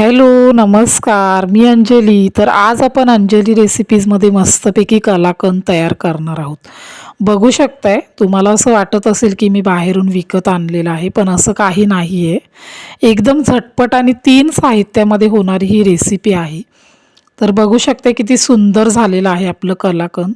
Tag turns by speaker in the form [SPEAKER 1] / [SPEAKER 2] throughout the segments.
[SPEAKER 1] Hello नमस्कार. मी अंजली. तर आज आपण अंजली रेसिपीजमध्ये मस्तपैकी कलाकंद तयार करणार आहोत. बघू शकताय तुम्हाला असं वाटत असेल की मी बाहेरून विकत आणलेलं आहे पण असं काही नाही आहे एकदम झटपट आणि तीन साहित्यामध्ये होणारी ही रेसिपी आहे. तर बघू शकते किती सुंदर झालेलं आहे आपलं कलाकंद.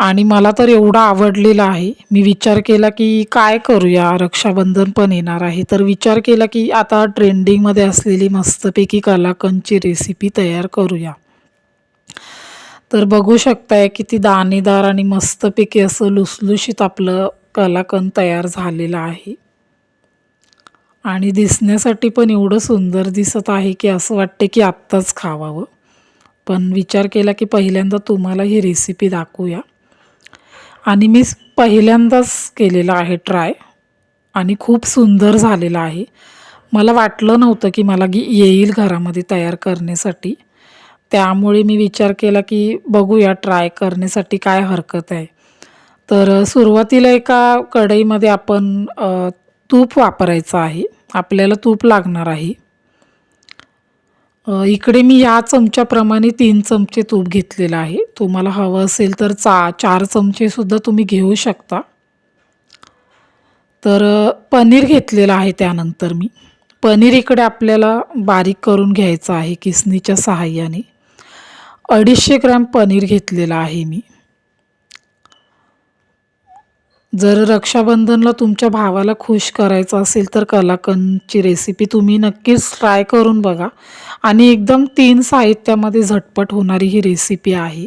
[SPEAKER 1] आणि मला तर एवढं आवडलेलं आहे. मी विचार केला की काय करूया? रक्षाबंधन पण येणार आहे. तर विचार केला की आता ट्रेंडिंगमध्ये असलेली मस्तपैकी कलाकंदची रेसिपी तयार करूया. तर बघू शकताय किती दाणेदार आणि मस्तपैकी असं लुसलुशीत आपलं कलाकंद तयार झालेलं आहे. आणि दिसण्यासाठी पण एवढं सुंदर दिसत आहे की असं वाटते की आत्ताच खावावं. पण विचार केला की पहिल्यांदा तुम्हाला ही रेसिपी दाखवूया. आणि मी पहिल्यांदाच केलेलं आहे ट्राय. आणि खूप सुंदर झालेलं आहे. मला वाटलं नव्हतं की मला गी येईल घरामध्ये तयार करण्यासाठी. त्यामुळे मी विचार केला की बघूया ट्राय करण्यासाठी काय हरकत आहे. तर सुरुवातीला एका कढईमध्ये आपण तूप वापरायचं आहे. आपल्याला तूप लागणार आहे. इकडे मी या चमच्याप्रमाणे तीन चमचे तूप घेतलेलं आहे. तुम्हाला हवं असेल तर चा चार चमचेसुद्धा तुम्ही घेऊ शकता. तर पनीर घेतलेलं आहे त्यानंतर मी. पनीर इकडे आपल्याला बारीक करून घ्यायचं आहे किसनीच्या सहाय्याने. अडीचशे ग्रॅम पनीर घेतलेलं आहे मी. जर रक्षाबंधनला तुमच्या भावाला खुश करायचं असेल तर कलाकंदची रेसिपी तुम्ही नक्कीच ट्राय करून बघा. आणि एकदम तीन साहित्यामध्ये झटपट होणारी ही रेसिपी आहे.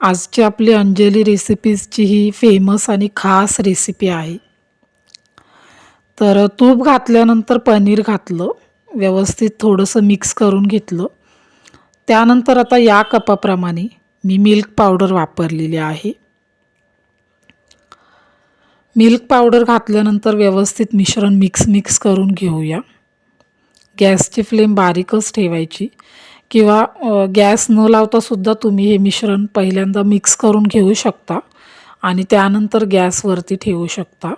[SPEAKER 1] आजची आपली अंजली रेसिपीजची ही फेमस आणि खास रेसिपी आहे. तर तूप घातल्यानंतर पनीर घातलं व्यवस्थित थोडंसं मिक्स करून घेतलं. त्यानंतर आता या कपाप्रमाणे मी मिल्क पावडर वापरलेली आहे. मिल्क पावडर घातल्यानंतर व्यवस्थित मिश्रण मिक्स मिक्स करून घेऊया. गॅसची फ्लेम बारीकच ठेवायची. किंवा गॅस न लावतासुद्धा तुम्ही हे मिश्रण पहिल्यांदा मिक्स करून घेऊ शकता. आणि त्यानंतर गॅसवरती ठेवू शकता.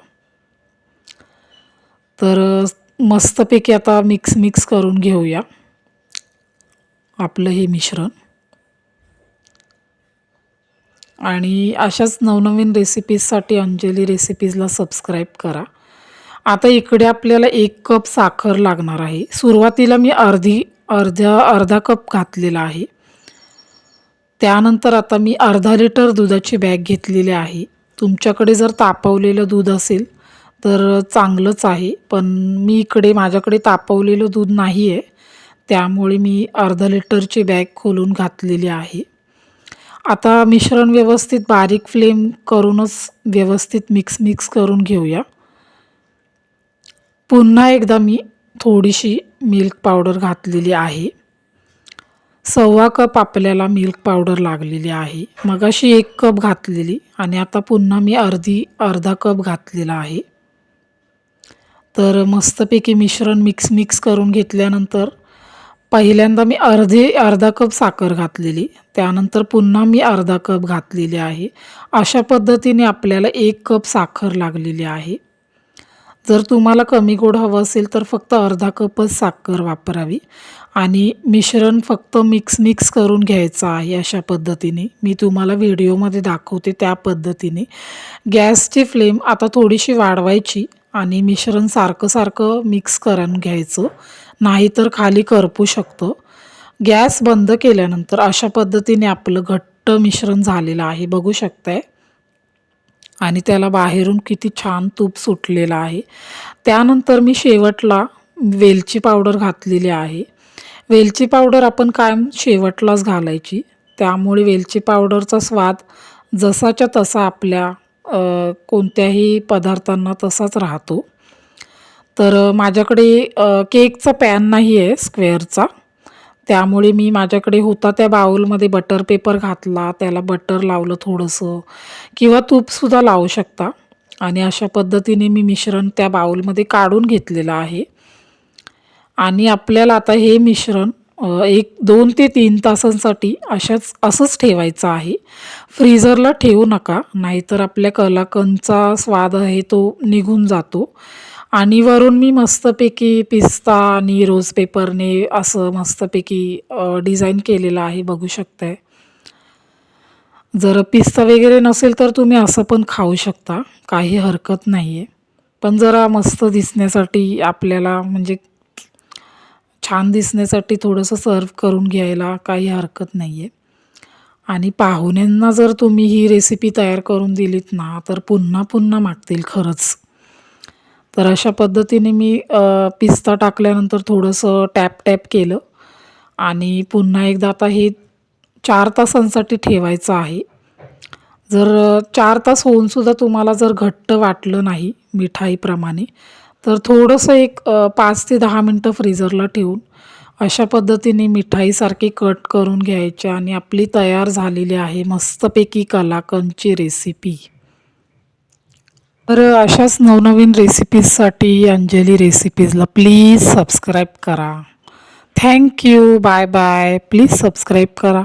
[SPEAKER 1] तर मस्तपैकी आता मिक्स मिक्स करून घेऊया. आपलं हे मिश्रण. आणि अशाच नवनवीन रेसिपीजसाठी अंजली रेसिपीजला सबस्क्राईब करा. आता इकडे आपल्याला एक कप साखर लागणार आहे. सुरुवातीला मी अर्धी अर्ध्या अर्धा कप घातलेला आहे. त्यानंतर आता मी अर्धा लिटर दुधाची बॅग घेतलेली आहे. तुमच्याकडे जर तापवलेलं दूध असेल तर चांगलंच आहे. पण मी इकडे माझ्याकडे तापवलेलं दूध नाही आहे त्यामुळे मी अर्धा लिटरची बॅग खोलून घातलेली आहे. आता मिश्रण व्यवस्थित बारीक फ्लेम करूनच व्यवस्थित मिक्स मिक्स करून घेऊया. पुन्हा एकदा मी थोडीशी मिल्क पावडर घातलेली आहे. सव्वा कप आपल्याला मिल्क पावडर लागलेली आहे. मगाशी एक कप घातलेली आणि आता पुन्हा मी अर्धी अर्धा कप घातलेला आहे. तर मस्तपैकी मिश्रण मिक्स मिक्स करून घेतल्यानंतर पहिल्यांदा मी अर्धे अर्धा कप साखर घातलेली. त्यानंतर पुन्हा मी अर्धा कप घातलेली आहे. अशा पद्धतीने आपल्याला एक कप साखर लागलेली आहे. जर तुम्हाला कमी गोड हवं असेल तर फक्त अर्धा कपच साखर वापरावी. आणि मिश्रण फक्त मिक्स मिक्स करून घ्यायचं आहे अशा पद्धतीने. मी तुम्हाला व्हिडिओमध्ये दाखवते त्या पद्धतीने. गॅसची फ्लेम आता थोडीशी वाढवायची. आणि मिश्रण सारखं सारखं मिक्स करून घ्यायचं. नाहीतर खाली करपू शकतं. गॅस बंद केल्यानंतर अशा पद्धतीने आपलं घट्ट मिश्रण झालेलं आहे. बघू शकताय? आणि त्याला बाहेरून किती छान तूप सुटलेलं आहे. त्यानंतर मी शेवटला वेलची पावडर घातलेली आहे. वेलची पावडर आपण कायम शेवटलाच घालायची. त्यामुळे वेलची पावडरचा स्वाद जसाच्या तसा आपल्या कोणत्याही पदार्थांना तसाच राहतो. तर माझ्याकडे केकचा पॅन नाही आहे स्क्वेअरचा. त्यामुळे मी माझ्याकडे होता त्या बाउलमध्ये बटर पेपर घातला त्याला बटर लावलं थोडंसं किंवा तूपसुद्धा लावू शकता. आणि अशा पद्धतीने मी मिश्रण त्या बाउलमध्ये काढून घेतलेलं आहे. आणि आपल्याला आता हे मिश्रण एक दोन ते तीन तासांसाठी अशाच असंच ठेवायचं आहे. फ्रीझरला ठेवू नका नाहीतर आपल्या कलाकंदचा स्वाद आहे तो निघून जातो. आणि वरून मी मस्तपैकी पिस्ता आणि रोज पेपरने असं मस्तपैकी डिझाईन केलेलं आहे बघू शकताय. जर पिस्ता वगैरे नसेल तर तुम्ही असं पण खाऊ शकता काही हरकत नाही आहे पण जरा मस्त दिसण्यासाठी आपल्याला म्हणजे छान दिसण्यासाठी थोडंसं सर्व करून घ्यायला काही हरकत नाही आहे आणि पाहुण्यांना जर तुम्ही ही रेसिपी तयार करून दिलीत ना तर पुन्हा पुन्हा मागतील खरंच. तर अशा पद्धतीने मी पिस्ता टाकल्यानंतर थोडंसं टॅप टॅप केलं. आणि पुन्हा एकदा आता हे चार तासांसाठी ठेवायचं आहे. जर चार तास होऊनसुद्धा तुम्हाला जर घट्ट वाटलं नाही मिठाईप्रमाणे तर थोडंसं एक पाच ते दहा मिनटं फ्रीजरला ठेवून अशा पद्धतीने मिठाईसारखी कट करून घ्यायचे आणि आपली तयार झालेली आहे मस्तपैकी कलाकंदची रेसिपी तर अशाच नवनवीन रेसिपीजसाठी अंजली रेसिपीजला प्लीज सबस्क्राईब करा. Thank you bye bye please subscribe करा.